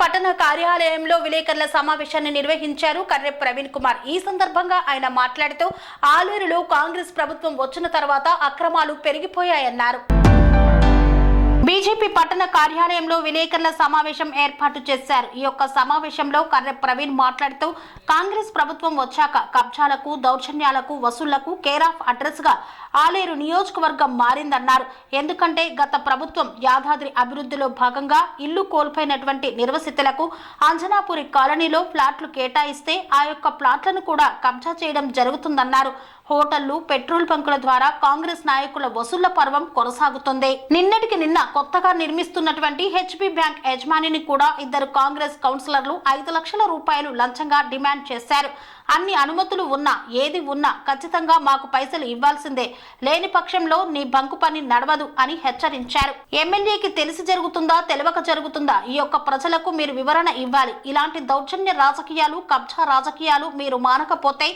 పట్టణ కార్యాలయంలో విలేకరుల సమావేశాన్ని నిర్వహించారు కర్రె ప్రవీణ్ కుమార్. ఈ సందర్భంగా ఆయన మాట్లాడుతూ ఆలేరులో కాంగ్రెస్ ప్రభుత్వం వచ్చిన తర్వాత అక్రమాలు పెరిగిపోయాయన్నారు. బీజేపీ పట్టణ కార్యాలయంలో విలేకరుల సమావేశం ఏర్పాటు చేశారు. ఈ యొక్క సమావేశంలో కర్రె ప్రవీణ్ మాట్లాడుతూ కాంగ్రెస్ ప్రభుత్వం వచ్చాక కబ్జాలకు దౌర్జన్యాలకు వసూళ్ళకు కేర్ ఆఫ్ అడ్రస్గా ఆలేరు నియోజకవర్గం మారిందన్నారు. ఎందుకంటే గత ప్రభుత్వం యాదాద్రి అభివృద్ధిలో భాగంగా ఇల్లు కోల్పోయినటువంటి నిర్వసితులకు అంజనాపురి కాలనీలో ఫ్లాట్లు కేటాయిస్తే ఆ యొక్క ప్లాట్లను కూడా కబ్జా చేయడం జరుగుతుందన్నారు. హోటళ్ళు పెట్రోల్ బంకుల ద్వారా కాంగ్రెస్ నాయకుల వసూళ్ళ పర్వం కొనసాగుతుంది. నిన్నటికి నిన్న కొత్తగా నిర్మిస్తున్నటువంటి హెచ్బి బ్యాంక్ యజమానిని కూడా ఇద్దరు కాంగ్రెస్ కౌన్సిలర్లు ఐదు లక్షల రూపాయలు లంచంగా డిమాండ్ చేశారు. అన్ని అనుమతులు ఉన్నా ఏది ఉన్నా ఖచ్చితంగా మాకు పైసలు ఇవ్వాల్సిందే. లేని పక్షంలో నీ బంకు పని నడవదు అని హెచ్చరించారు. ఎమ్మెల్యేకి తెలిసి జరుగుతుందా తెలియక జరుగుతుందా? ఈ యొక్క ప్రజలకు మీరు వివరణ ఇవ్వాలి. ఇలాంటి దౌర్జన్య రాజకీయాలు కబ్జా రాజకీయాలు మీరు మానకపోతే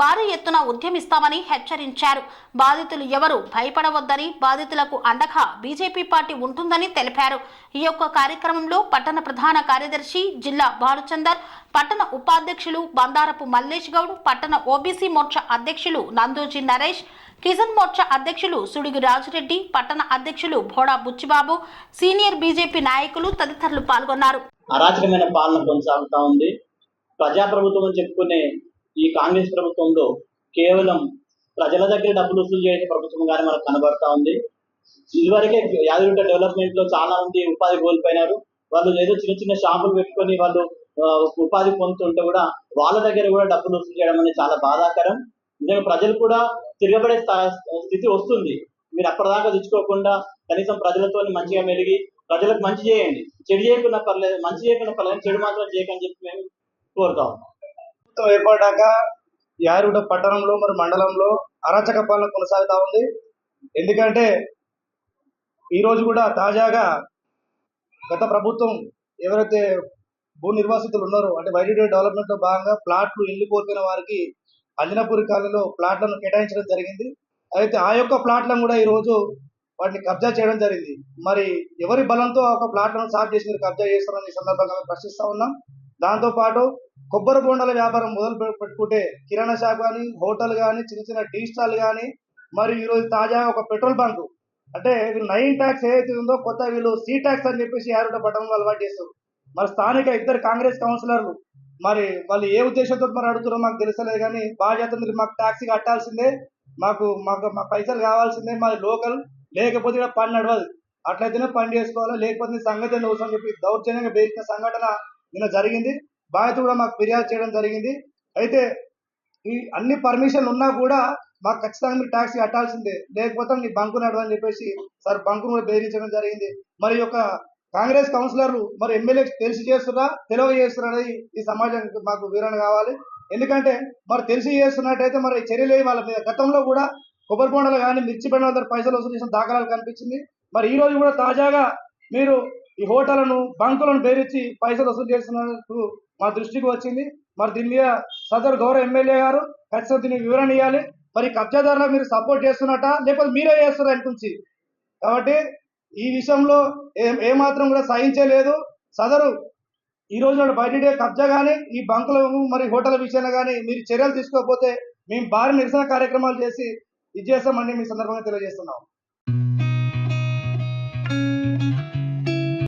భారీ ఎత్తున ఉద్యమిస్తామని హెచ్చరించారు. బాధితులు ఎవరు భయపడవద్దని బాధితులకు అండగా బీజేపీ పార్టీ ఉంటుందని తెలిపారు. ఈ యొక్క కార్యక్రమంలో పట్టణ ప్రధాన కార్యదర్శి జిల్లా భానుచందర్ పట్టణ ఉపాధ్యక్షులు బందారపు మల్లేష్ గౌడ్ పట్టణ ఓబీసీ మోర్చా అధ్యక్షులు నందోజీ నరేష్ కిసాన్ మోర్చా అధ్యక్షులు సుడిగి రాజురెడ్డి పట్టణ అధ్యక్షులు భోడా బుచ్చిబాబు సీనియర్ బీజేపీ నాయకులు తదితరులు పాల్గొన్నారు. అరాచకమైన పాలన కొనసాగుతా ఉంది. ప్రజాప్రభుత్వం అని చెప్పుకునే ఈ కాంగ్రెస్ ప్రభుత్వంలో కేవలం ప్రజల దగ్గర డబ్బులు వసూలు చేసే ప్రభుత్వంగానే మనకు కనబడతా ఉంది. ఇదివరకే యాదగిరిగుట్ట డెవలప్మెంట్లో చాలా మంది ఉపాధి కోల్పోయినారు. వాళ్ళు ఏదో చిన్న చిన్న షాపులు పెట్టుకొని వాళ్ళు ఉపాధి పొందుతుంటే కూడా వాళ్ళ దగ్గర కూడా డబ్బులు వసూలు చేయడం అనేది చాలా బాధాకరం. నిజంగా ప్రజలు కూడా తిరగబడే స్థితి వస్తుంది. మీరు అప్పటిదాకా తెచ్చుకోకుండా కనీసం ప్రజలతో మంచిగా మెలిగి ప్రజలకు మంచి చేయండి. చెడు చేయకుండా పర్లేదు మంచి చేయకుండా పర్లేదు చెడు మాత్రం చేయకని చెప్పి మేము కోరుతాం ప్రభుత్వం ఏర్పడ్డాక యారుడ పట్టణంలో మరి మండలంలో అరాచక పాలన కొనసాగుతా ఉంది. ఎందుకంటే ఈరోజు కూడా తాజాగా గత ప్రభుత్వం ఎవరైతే భూ నిర్వాసితులు ఉన్నారో అంటే వైద్యుడి డెవలప్మెంట్లో భాగంగా ప్లాట్లు ఇల్లు కోల్పోయిన వారికి అంజనపూరి కాలనీలో ప్లాట్లను కేటాయించడం జరిగింది. అయితే ఆ యొక్క ప్లాట్లను కూడా ఈ రోజు వాటిని కబ్జా చేయడం జరిగింది. మరి ఎవరి బలంతో ఒక ప్లాట్లను సాఫ్ చేసి మీరు కబ్జా చేస్తారని ఈ సందర్భంగా మేము ప్రశ్నిస్తా ఉన్నాం. దాంతో పాటు కొబ్బరి బొండాల వ్యాపారం మొదలు పెట్టుకుంటే కిరాణా షాప్ కానీ హోటల్ కానీ చిన్న చిన్న టీ స్టాల్ కానీ మరి ఈరోజు తాజాగా ఒక పెట్రోల్ బంక్. అంటే వీళ్ళు నైన్ ట్యాక్స్ ఏదైతే ఉందో కొత్త వీళ్ళు సీ ట్యాక్స్ అని చెప్పేసి యారుట పట్టణంలో అలవాటు చేస్తారు మరి స్థానిక ఇద్దరు కాంగ్రెస్ కౌన్సిలర్లు మరి వాళ్ళు ఏ ఉద్దేశంతో మరి అడుగుతారో మాకు తెలుసలేదు కానీ బాధ్యత మీరు మాకు ట్యాక్సీ కట్టాల్సిందే మాకు మాకు మా పైసలు కావాల్సిందే మాది లోకల్ లేకపోతే ఇక్కడ పని నడవదు. అట్లయితేనే పని చేసుకోవాలి లేకపోతే సంఘటన సంగతి అవసరం చెప్పి దౌర్జన్యంగా బేరిన సంఘటన నిన్న జరిగింది. బాధ్యత కూడా మాకు ఫిర్యాదు చేయడం జరిగింది. అయితే ఈ అన్ని పర్మిషన్లు ఉన్నా కూడా మాకు ఖచ్చితంగా మీరు ట్యాక్సీ కట్టాల్సిందే. లేకపోతే మీ బంకు నడవని చెప్పేసి సార్ బంకును కూడా బెదిరించడం జరిగింది. మరి యొక్క కాంగ్రెస్ కౌన్సిలర్లు మరి ఎమ్మెల్యే తెలిసి చేస్తున్నా తెలివ చేస్తున్నా అనేది ఈ సమాజానికి మాకు వివరణ కావాలి. ఎందుకంటే మరి తెలిసి చేస్తున్నట్టయితే మరి చర్యలు వాళ్ళ మీద? గతంలో కూడా కొబ్బరి బొండలు కానీ మిర్చి బండల దగ్గర పైసలు వసూలు చేసిన దాఖలాలు కనిపించింది. మరి ఈ రోజు కూడా తాజాగా మీరు ఈ హోటళ్ళను బంకులను బెదిరించి పైసలు వసూలు చేస్తున్నట్టు మా దృష్టికి వచ్చింది. మరి దీని మీద సదరు గౌరవ ఎమ్మెల్యే గారు ఖచ్చితంగా దీనికి వివరణ ఇవ్వాలి. మరి కబ్జాదారులకు మీరు సపోర్ట్ చేస్తున్నట్ట లేకపోతే మీరే చేస్తారు అనిపించి కాబట్టి ఈ విషయంలో ఏ ఏమాత్రం కూడా సహించలేదు. సదరు ఈ రోజు బయటే కబ్జా కానీ ఈ బంకుల మరి హోటల్ విషయంలో కానీ మీరు చర్యలు తీసుకోకపోతే మేము భారీ నిరసన కార్యక్రమాలు చేసి ఇది చేస్తామని మీ సందర్భంగా తెలియజేస్తున్నాం.